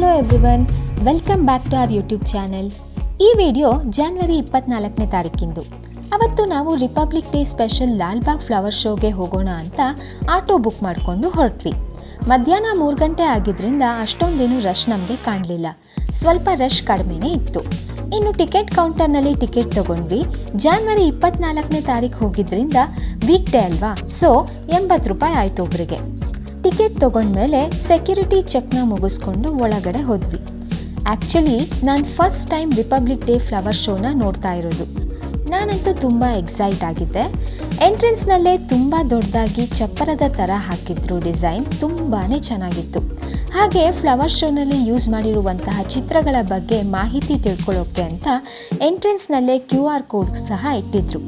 Hello everyone welcome back to our YouTube channel ಈ video January ಇಪ್ಪತ್ನಾಲ್ಕನೇ ತಾರೀಕಿಂದು. ಅವತ್ತು ನಾವು republic day special Lalbagh flower ಶೋಗೆ ಹೋಗೋಣ ಅಂತ ಆಟೋ ಬುಕ್ ಮಾಡಿಕೊಂಡು ಹೊರಟ್ವಿ. ಮಧ್ಯಾಹ್ನ ಮೂರು ಗಂಟೆ ಆಗಿದ್ದರಿಂದ ಅಷ್ಟೊಂದೇನು ರಶ್ ನಮಗೆ ಕಾಣಲಿಲ್ಲ. ಸ್ವಲ್ಪ ರಶ್ ಕಡಿಮೆನೇ ಇತ್ತು. ಇನ್ನು ಟಿಕೆಟ್ ಕೌಂಟರ್ನಲ್ಲಿ ಟಿಕೆಟ್ ತಗೊಂಡ್ವಿ. ಜಾನ್ವರಿ ಇಪ್ಪತ್ನಾಲ್ಕನೇ ತಾರೀಕು ಹೋಗಿದ್ದರಿಂದ ವೀಕ್ ಡೇ ಅಲ್ವಾ? ಸೊ ಎಂಬತ್ತು ರೂಪಾಯಿ ಆಯಿತು ಒಬ್ರಿಗೆ. ಟಿಕೆಟ್ ತೊಗೊಂಡ್ಮೇಲೆ ಸೆಕ್ಯೂರಿಟಿ ಚೆಕ್ನ ಮುಗಿಸ್ಕೊಂಡು ಒಳಗಡೆ ಹೋದ್ವಿ. ಆ್ಯಕ್ಚುಲಿ ನಾನು first time republic day flower ಶೋನ ನೋಡ್ತಾ ಇರೋದು. ನಾನಂತೂ ತುಂಬ ಎಕ್ಸೈಟ್ ಆಗಿದ್ದೆ. ಎಂಟ್ರೆನ್ಸ್ನಲ್ಲೇ ತುಂಬ ದೊಡ್ಡದಾಗಿ ಚಪ್ಪರದ ಥರ ಹಾಕಿದ್ರು ಡಿಸೈನ್ ತುಂಬಾ ಚೆನ್ನಾಗಿತ್ತು. ಹಾಗೆ ಫ್ಲವರ್ ಶೋನಲ್ಲಿ ಯೂಸ್ ಮಾಡಿರುವಂತಹ ಚಿತ್ರಗಳ ಬಗ್ಗೆ ಮಾಹಿತಿ ತಿಳ್ಕೊಳ್ಳೋಕೆ ಅಂತ ಎಂಟ್ರೆನ್ಸ್ನಲ್ಲೇ ಕ್ಯೂ ಆರ್ ಕೋಡ್ ಸಹ ಇಟ್ಟಿದ್ರು.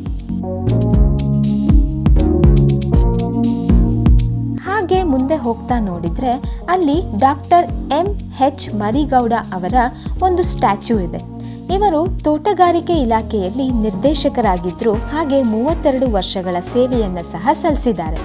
ಹಾಗೆ ಮುಂದೆ ಹೋಗ್ತಾ ನೋಡಿದರೆ ಅಲ್ಲಿ ಡಾಕ್ಟರ್ ಎಂ ಹೆಚ್ ಮರಿಗೌಡ ಅವರ ಒಂದು ಸ್ಟ್ಯಾಚ್ಯೂ ಇದೆ. ಇವರು ತೋಟಗಾರಿಕೆ ಇಲಾಖೆಯಲ್ಲಿ ನಿರ್ದೇಶಕರಾಗಿದ್ದರು ಹಾಗೆ ಮೂವತ್ತೆರಡು ವರ್ಷಗಳ ಸೇವೆಯನ್ನು ಸಹ ಸಲ್ಲಿಸಿದ್ದಾರೆ.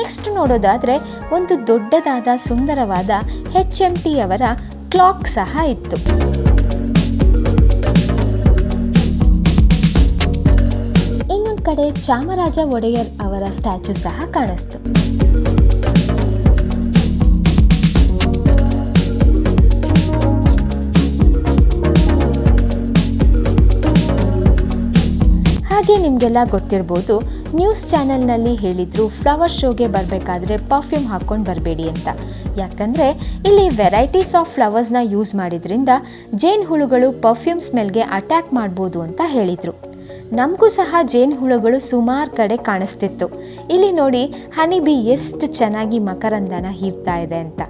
ನೆಕ್ಸ್ಟ್ ನೋಡೋದಾದ್ರೆ ಒಂದು ದೊಡ್ಡದಾದ ಸುಂದರವಾದ ಹೆಚ್ ಎಂ ಟಿ ಅವರ ಕ್ಲಾಕ್ ಸಹ ಇತ್ತು. ಇನ್ನೊಂದು ಕಡೆ ಚಾಮರಾಜ ಒಡೆಯರ್ ಅವರ ಸ್ಟ್ಯಾಚು ಸಹ ಕಾಣಿಸ್ತು. ಹಾಗೆ ನಿಮಗೆಲ್ಲ ಗೊತ್ತಿರ್ಬೋದು, ನ್ಯೂಸ್ ಚಾನೆಲ್ನಲ್ಲಿ ಹೇಳಿದ್ರು, ಫ್ಲವರ್ ಶೋಗೆ ಬರಬೇಕಾದ್ರೆ ಪರ್ಫ್ಯೂಮ್ ಹಾಕ್ಕೊಂಡು ಬರಬೇಡಿ ಅಂತ. ಯಾಕಂದರೆ ಇಲ್ಲಿ ವೆರೈಟೀಸ್ ಆಫ್ ಫ್ಲವರ್ಸ್ನ ಯೂಸ್ ಮಾಡಿದ್ರಿಂದ ಜೇನ್ ಹುಳುಗಳು ಪರ್ಫ್ಯೂಮ್ ಸ್ಮೆಲ್ಗೆ ಅಟ್ಯಾಕ್ ಮಾಡ್ಬೋದು ಅಂತ ಹೇಳಿದರು. ನಮಗೂ ಸಹ ಜೇನ್ ಹುಳುಗಳು ಸುಮಾರು ಕಡೆ ಕಾಣಿಸ್ತಿತ್ತು. ಇಲ್ಲಿ ನೋಡಿ ಹನಿ ಬಿ ಎಷ್ಟು ಚೆನ್ನಾಗಿ ಮಕರಂದನ ಹೀರ್ತಾ ಇದೆ ಅಂತ.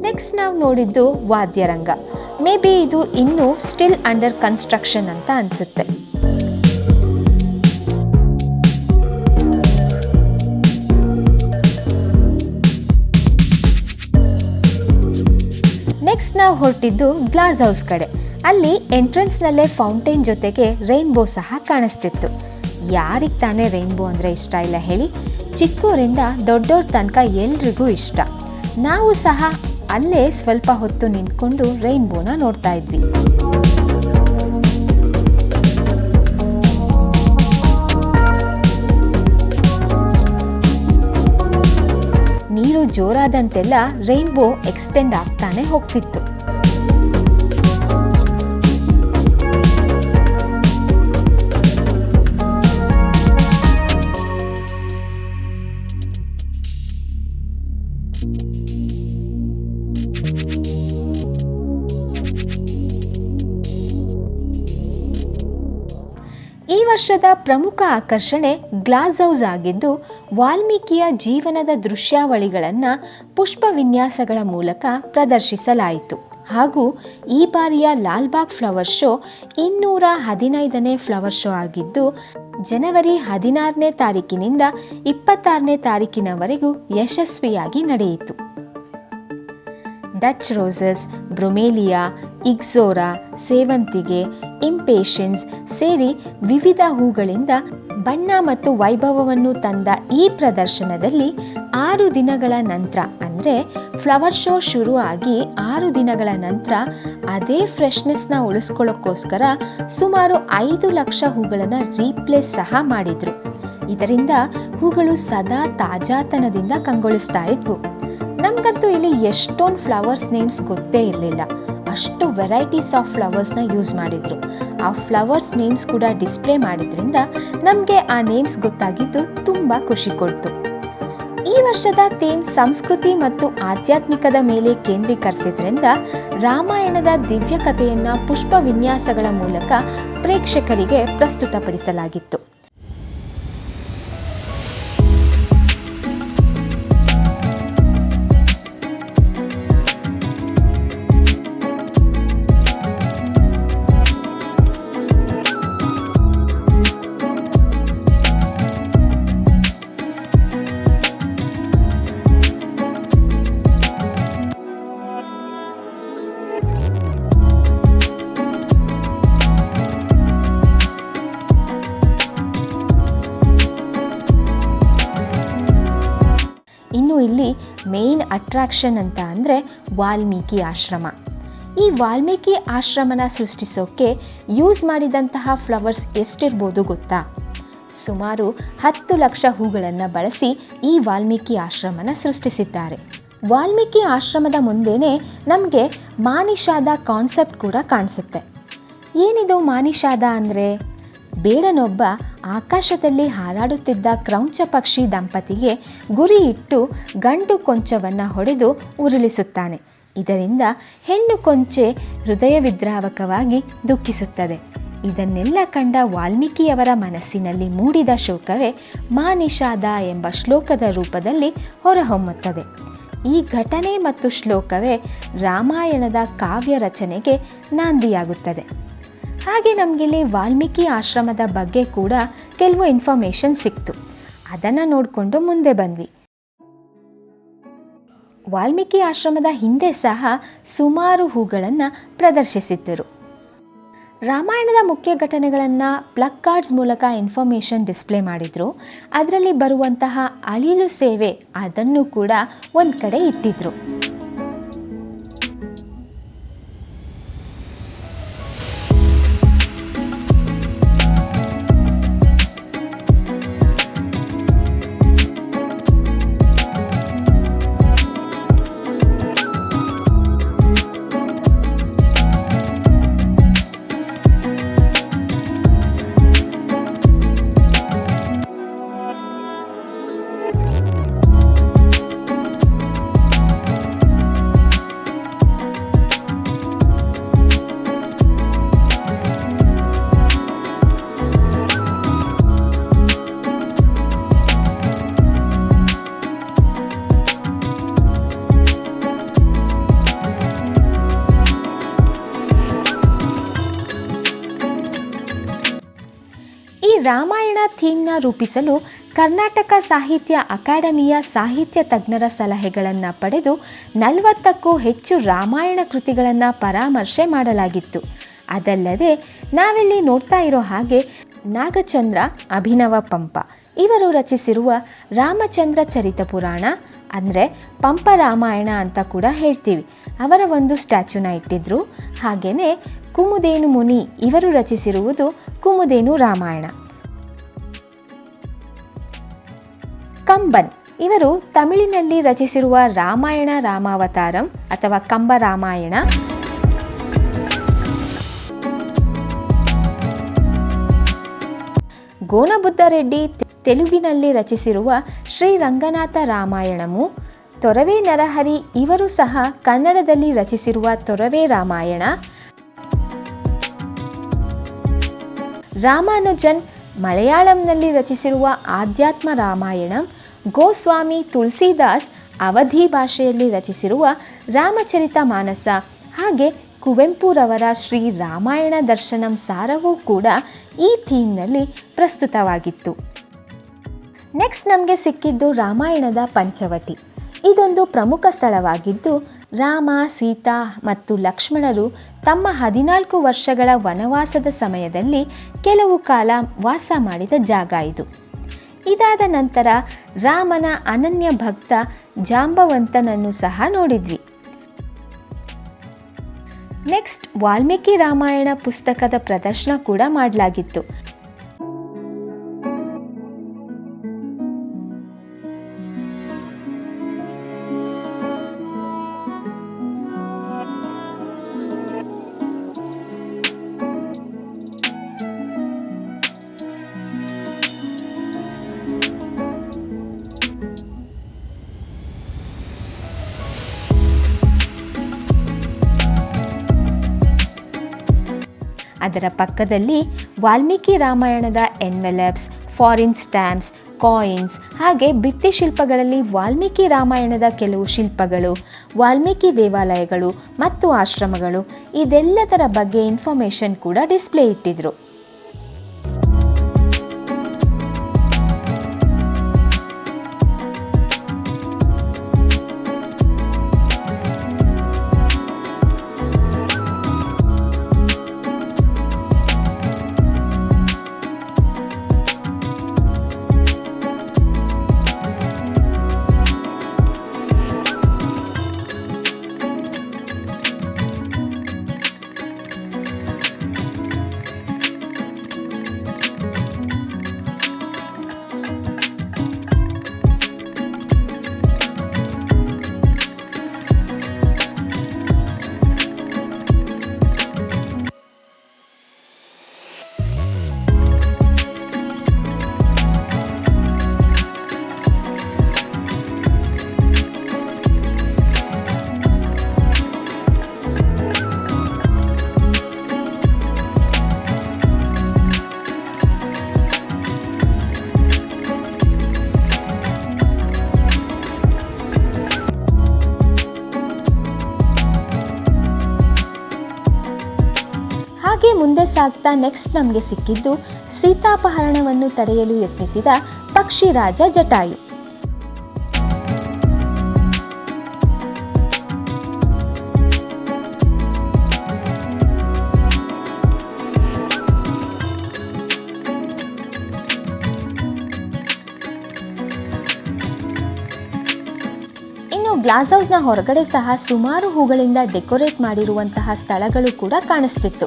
ನೆಕ್ಸ್ಟ್ ನಾವು ನೋಡಿದ್ದು ವಾದ್ಯರಂಗ. ಮೇ ಬಿ ಇದು ಇನ್ನೂ ಸ್ಟಿಲ್ ಅಂಡರ್ ಕನ್ಸ್ಟ್ರಕ್ಷನ್ ಅಂತ ಅನಿಸುತ್ತೆ. ನಾವು ಹೊರಟಿದ್ದು ಗ್ಲಾಸ್ ಹೌಸ್ ಕಡೆ. ಅಲ್ಲಿ ಎಂಟ್ರೆನ್ಸ್ನಲ್ಲೇ ಫೌಂಟೇನ್ ಜೊತೆಗೆ ರೈನ್ಬೋ ಸಹ ಕಾಣಿಸ್ತಿತ್ತು. ಯಾರಿಗೆ ತಾನೇ ರೈನ್ಬೋ ಅಂದರೆ ಇಷ್ಟ ಇಲ್ಲ ಹೇಳಿ. ಚಿಕ್ಕೋರಿಂದ ದೊಡ್ಡವ್ರ ತನಕ ಎಲ್ರಿಗೂ ಇಷ್ಟ. ನಾವು ಸಹ ಅಲ್ಲೇ ಸ್ವಲ್ಪ ಹೊತ್ತು ನಿಂತ್ಕೊಂಡು ರೈನ್ಬೋನ ನೋಡ್ತಾ ಇದ್ವಿ. ನೀರು ಜೋರಾದಂತೆಲ್ಲ ರೈನ್ಬೋ ಎಕ್ಸ್ಟೆಂಡ್ ಆಗ್ತಾನೆ ಹೋಗ್ತಿತ್ತು. ವರ್ಷದ ಪ್ರಮುಖ ಆಕರ್ಷಣೆ ಗ್ಲಾಸ್ ಹೌಸ್ ಆಗಿದ್ದು, ವಾಲ್ಮೀಕಿಯ ಜೀವನದ ದೃಶ್ಯಾವಳಿಗಳನ್ನು ಪುಷ್ಪ ವಿನ್ಯಾಸಗಳ ಮೂಲಕ ಪ್ರದರ್ಶಿಸಲಾಯಿತು. ಹಾಗೂ ಈ ಬಾರಿಯ ಲಾಲ್ಬಾಗ್ ಫ್ಲವರ್ ಶೋ ಇನ್ನೂರ ಹದಿನೈದನೇ ಫ್ಲವರ್ ಶೋ ಆಗಿದ್ದು, ಜನವರಿ ಹದಿನಾರನೇ ತಾರೀಕಿನಿಂದ ಇಪ್ಪತ್ತಾರನೇ ತಾರೀಕಿನವರೆಗೂ ಯಶಸ್ವಿಯಾಗಿ ನಡೆಯಿತು. ಡಚ್ ರೋಸಸ್, ಬ್ರೊಮೇಲಿಯಾ, ಇಗ್ಸೋರಾ, ಸೇವಂತಿಗೆ ಇಂಪೇಷನ್ಸ್ ಸೇರಿ ವಿವಿಧ ಹೂಗಳಿಂದ ಬಣ್ಣ ಮತ್ತು ವೈಭವವನ್ನು ತಂದ ಈ ಪ್ರದರ್ಶನದಲ್ಲಿ ಆರು ದಿನಗಳ ನಂತರ, ಅಂದರೆ ಫ್ಲವರ್ ಶೋ ಶುರು ಆಗಿ ಆರು ದಿನಗಳ ನಂತರ ಅದೇ ಫ್ರೆಶ್ನೆಸ್ನ ಉಳಿಸ್ಕೊಳ್ಳೋಕ್ಕೋಸ್ಕರ ಸುಮಾರು ಐದು ಲಕ್ಷ ಹೂಗಳನ್ನು ರೀಪ್ಲೇಸ್ ಸಹ ಮಾಡಿದರು. ಇದರಿಂದ ಹೂಗಳು ಸದಾ ತಾಜಾತನದಿಂದ ಕಂಗೊಳಿಸ್ತಾ ಇದ್ವು. ನಮಗಂತೂ ಇಲ್ಲಿ ಎಷ್ಟೊಂದು ಫ್ಲವರ್ಸ್ ನೇಮ್ಸ್ ಗೊತ್ತೇ ಇರಲಿಲ್ಲ. ಅಷ್ಟು ವೆರೈಟೀಸ್ ಆಫ್ ಫ್ಲವರ್ಸ್ನ ಯೂಸ್ ಮಾಡಿದರು. ಆ ಫ್ಲವರ್ಸ್ ನೇಮ್ಸ್ ಕೂಡ ಡಿಸ್ಪ್ಲೇ ಮಾಡಿದ್ರಿಂದ ನಮಗೆ ಆ ನೇಮ್ಸ್ ಗೊತ್ತಾಗಿದ್ದು ತುಂಬ ಖುಷಿ ಕೊಡ್ತು. ಈ ವರ್ಷದ ಥೀಮ್ ಸಂಸ್ಕೃತಿ ಮತ್ತು ಆಧ್ಯಾತ್ಮಿಕದ ಮೇಲೆ ಕೇಂದ್ರೀಕರಿಸಿದ್ರಿಂದ ರಾಮಾಯಣದ ದಿವ್ಯ ಕಥೆಯನ್ನು ಪುಷ್ಪ ವಿನ್ಯಾಸಗಳ ಮೂಲಕ ಪ್ರೇಕ್ಷಕರಿಗೆ ಪ್ರಸ್ತುತಪಡಿಸಲಾಗಿತ್ತು. ಮೇಯ್ನ್ ಅಟ್ರಾಕ್ಷನ್ ಅಂತ ಅಂದರೆ ವಾಲ್ಮೀಕಿ ಆಶ್ರಮ. ಈ ವಾಲ್ಮೀಕಿ ಆಶ್ರಮನ ಸೃಷ್ಟಿಸೋಕೆ ಯೂಸ್ ಮಾಡಿದಂತಹ ಫ್ಲವರ್ಸ್ ಎಷ್ಟಿರ್ಬೋದು ಗೊತ್ತಾ? ಸುಮಾರು ಹತ್ತು ಲಕ್ಷ ಹೂಗಳನ್ನು ಬಳಸಿ ಈ ವಾಲ್ಮೀಕಿ ಆಶ್ರಮನ ಸೃಷ್ಟಿಸಿದ್ದಾರೆ. ವಾಲ್ಮೀಕಿ ಆಶ್ರಮದ ಮುಂದೆನೇ ನಮಗೆ ಮಾನಿಷಾದ ಕಾನ್ಸೆಪ್ಟ್ ಕೂಡ ಕಾಣಿಸುತ್ತೆ. ಏನಿದು ಮಾನಿಷಾದ ಅಂದರೆ? ಬೇಡನೊಬ್ಬ ಆಕಾಶದಲ್ಲಿ ಹಾರಾಡುತ್ತಿದ್ದ ಕ್ರೌಂಚ ಪಕ್ಷಿ ದಂಪತಿಗೆ ಗುರಿ ಇಟ್ಟು ಗಂಡು ಕೊಂಚವನ್ನು ಹೊಡೆದು ಉರುಳಿಸುತ್ತಾನೆ. ಇದರಿಂದ ಹೆಣ್ಣು ಕೊಂಚೆ ಹೃದಯ ವಿದ್ರಾವಕವಾಗಿ ದುಃಖಿಸುತ್ತದೆ. ಇದನ್ನೆಲ್ಲ ಕಂಡ ವಾಲ್ಮೀಕಿಯವರ ಮನಸ್ಸಿನಲ್ಲಿ ಮೂಡಿದ ಶೋಕವೇ ಮಾನಿಷಾದ ಎಂಬ ಶ್ಲೋಕದ ರೂಪದಲ್ಲಿ ಹೊರಹೊಮ್ಮುತ್ತದೆ. ಈ ಘಟನೆ ಮತ್ತು ಶ್ಲೋಕವೇ ರಾಮಾಯಣದ ಕಾವ್ಯ ರಚನೆಗೆ ನಾಂದಿಯಾಗುತ್ತದೆ. ಹಾಗೆ ನಮಗಿಲ್ಲಿ ವಾಲ್ಮೀಕಿ ಆಶ್ರಮದ ಬಗ್ಗೆ ಕೂಡ ಕೆಲವು ಇನ್ಫಾರ್ಮೇಷನ್ ಸಿಕ್ತು. ಅದನ್ನು ನೋಡಿಕೊಂಡು ಮುಂದೆ ಬಂದ್ವಿ. ವಾಲ್ಮೀಕಿ ಆಶ್ರಮದ ಹಿಂದೆ ಸಹ ಸುಮಾರು ಹೂಗಳನ್ನು ಪ್ರದರ್ಶಿಸಿದ್ದರು. ರಾಮಾಯಣದ ಮುಖ್ಯ ಘಟನೆಗಳನ್ನು ಪ್ಲಗ್ ಕಾರ್ಡ್ಸ್ ಮೂಲಕ ಇನ್ಫಾರ್ಮೇಷನ್ ಡಿಸ್ಪ್ಲೇ ಮಾಡಿದರು. ಅದರಲ್ಲಿ ಬರುವಂತಹ ಅಳಿಲು ಸೇವೆ ಅದನ್ನು ಕೂಡ ಒಂದು ಕಡೆ ಇಟ್ಟಿದ್ರು. ಥೀಮ್ನ ರೂಪಿಸಲು ಕರ್ನಾಟಕ ಸಾಹಿತ್ಯ ಅಕಾಡೆಮಿಯ ಸಾಹಿತ್ಯ ತಜ್ಞರ ಸಲಹೆಗಳನ್ನು ಪಡೆದು ನಲವತ್ತಕ್ಕೂ ಹೆಚ್ಚು ರಾಮಾಯಣ ಕೃತಿಗಳನ್ನು ಪರಾಮರ್ಶೆ ಮಾಡಲಾಗಿತ್ತು. ಅದಲ್ಲದೆ ನಾವಿಲ್ಲಿ ನೋಡ್ತಾ ಇರೋ ಹಾಗೆ ನಾಗಚಂದ್ರ ಅಭಿನವ ಪಂಪ. ಇವರು ರಚಿಸಿರುವ ರಾಮಚಂದ್ರ ಚರಿತ ಪುರಾಣ, ಅಂದರೆ ಪಂಪ ರಾಮಾಯಣ ಅಂತ ಕೂಡ ಹೇಳ್ತೀವಿ. ಅವರ ಒಂದು ಸ್ಟ್ಯಾಚ್ಯೂನ ಇಟ್ಟಿದ್ರು. ಹಾಗೆಯೇ ಕುಮುದೇನು ಮುನಿ ಇವರು ರಚಿಸಿರುವುದು ಕುಮುದೇನು ರಾಮಾಯಣ. ಕಂಬನ್. ಇವರು ತಮಿಳಿನಲ್ಲಿ ರಚಿಸಿರುವ ರಾಮಾಯಣ ರಾಮಾವತಾರಂ ಅಥವಾ ಕಂಬ ರಾಮಾಯಣ. ಗೋಣಬುದ್ಧರೆಡ್ಡಿ ತೆಲುಗಿನಲ್ಲಿ ರಚಿಸಿರುವ ಶ್ರೀ ರಂಗನಾಥ ರಾಮಾಯಣಮು, ತೊರವೆ ನರಹರಿ ಇವರು ಸಹ ಕನ್ನಡದಲ್ಲಿ ರಚಿಸಿರುವ ತೊರವೆ ರಾಮಾಯಣ. ರಾಮಾನುಜನ್ ಮಲಯಾಳಂನಲ್ಲಿ ರಚಿಸಿರುವ ಆಧ್ಯಾತ್ಮ ರಾಮಾಯಣ ಗೋಸ್ವಾಮಿ ತುಳಸಿದಾಸ್ ಅವಧಿ ಭಾಷೆಯಲ್ಲಿ ರಚಿಸಿರುವ ರಾಮಚರಿತ ಮಾನಸ, ಹಾಗೆ ಕುವೆಂಪುರವರ ಶ್ರೀ ರಾಮಾಯಣ ದರ್ಶನಂ ಸಾರವೂ ಕೂಡ ಈ ಥೀಮ್ನಲ್ಲಿ ಪ್ರಸ್ತುತವಾಗಿತ್ತು. ನೆಕ್ಸ್ಟ್ ನಮಗೆ ಸಿಕ್ಕಿದ್ದು ರಾಮಾಯಣದ ಪಂಚವಟಿ. ಇದೊಂದು ಪ್ರಮುಖ ಸ್ಥಳವಾಗಿದ್ದು, ರಾಮ, ಸೀತಾ ಮತ್ತು ಲಕ್ಷ್ಮಣರು ತಮ್ಮ ಹದಿನಾಲ್ಕು ವರ್ಷಗಳ ವನವಾಸದ ಸಮಯದಲ್ಲಿ ಕೆಲವು ಕಾಲ ವಾಸ ಮಾಡಿದ ಜಾಗ ಇದು. ಇದಾದ ನಂತರ ರಾಮನ ಅನನ್ಯ ಭಕ್ತ ಜಾಂಬವಂತನನ್ನು ಸಹ ನೋಡಿದ್ವಿ. ನೆಕ್ಸ್ಟ್ ವಾಲ್ಮೀಕಿ ರಾಮಾಯಣ ಪುಸ್ತಕದ ಪ್ರದರ್ಶನ ಕೂಡ ಮಾಡಲಾಗಿತ್ತು. ಅದರ ಪಕ್ಕದಲ್ಲಿ ವಾಲ್ಮೀಕಿ ರಾಮಾಯಣದ ಎನ್ವೆಲಪ್ಸ್ ಫಾರಿನ್ ಸ್ಟ್ಯಾಂಪ್ಸ್ ಕಾಯಿನ್ಸ್ ಹಾಗೆ ಭಿತ್ತಿಶಿಲ್ಪಗಳಲ್ಲಿ ವಾಲ್ಮೀಕಿ ರಾಮಾಯಣದ ಕೆಲವು ಶಿಲ್ಪಗಳು, ವಾಲ್ಮೀಕಿ ದೇವಾಲಯಗಳು ಮತ್ತು ಆಶ್ರಮಗಳು ಇದೆಲ್ಲದರ ಬಗ್ಗೆ ಇನ್ಫಾರ್ಮೇಷನ್ ಕೂಡ ಡಿಸ್ಪ್ಲೇ ಇಟ್ಟಿದ್ರು. ಸಾಗ್ತಾ ನೆಕ್ಸ್ಟ್ ನಮಗೆ ಸಿಕ್ಕಿದ್ದು ಸೀತಾಪಹರಣವನ್ನು ತಡೆಯಲು ಯತ್ನಿಸಿದ ಪಕ್ಷಿರಾಜ ಜಟಾಯು. ಗ್ಲಾಸ್ ಹೌಸ್ನ ಹೊರಗಡೆ ಸಹ ಸುಮಾರು ಹೂಗಳಿಂದ ಡೆಕೋರೇಟ್ ಮಾಡಿರುವಂತಹ ಸ್ಥಳಗಳು ಕೂಡ ಕಾಣಿಸ್ತಿತ್ತು.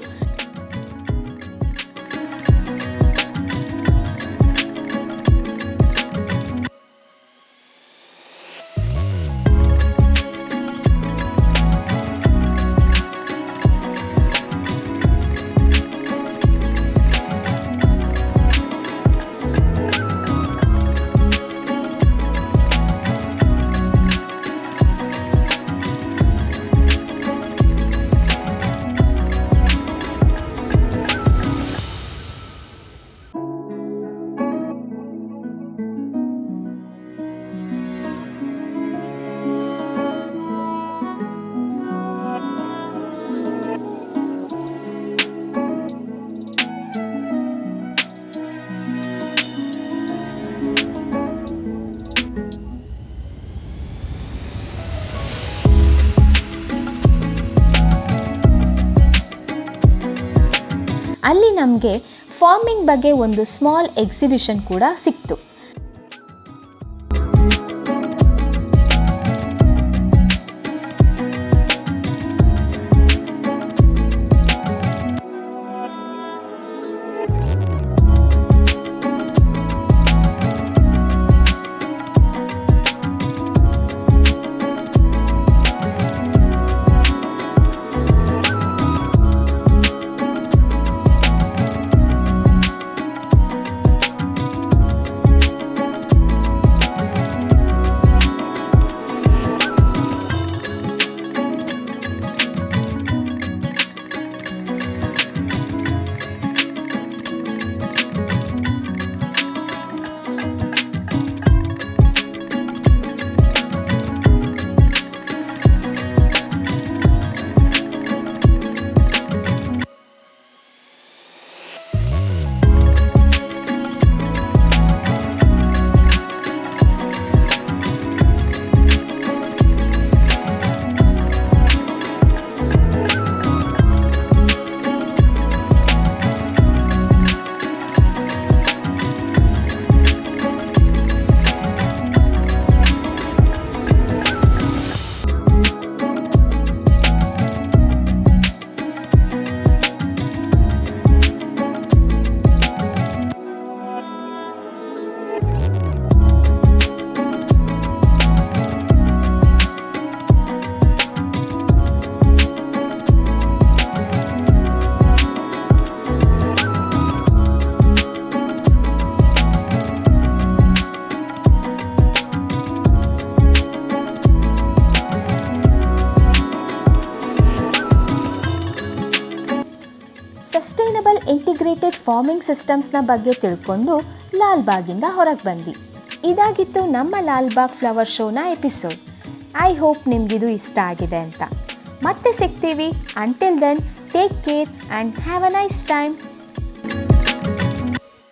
ಅಲ್ಲಿ ನಮಗೆ ಫಾರ್ಮಿಂಗ್ ಬಗ್ಗೆ ಒಂದು ಸ್ಮಾಲ್ ಎಕ್ಸಿಬಿಷನ್ ಕೂಡ ಸಿಕ್ತು. ಫಾರ್ಮಿಂಗ್ ಸಿಸ್ಟಮ್ಸ್ನ ಬಗ್ಗೆ ತಿಳ್ಕೊಂಡು ಲಾಲ್ಬಾಗಿಂದ ಹೊರಗೆ ಬಂದ್ವಿ. ಇದಾಗಿತ್ತು ನಮ್ಮ ಲಾಲ್ಬಾಗ್ ಫ್ಲವರ್ ಶೋನ ಎಪಿಸೋಡ್ ಐ ಹೋಪ್ ನಿಮಗಿದು ಇಷ್ಟ ಆಗಿದೆ ಅಂತ. ಮತ್ತೆ ಸಿಗ್ತೀವಿ. Until then take care and have a nice time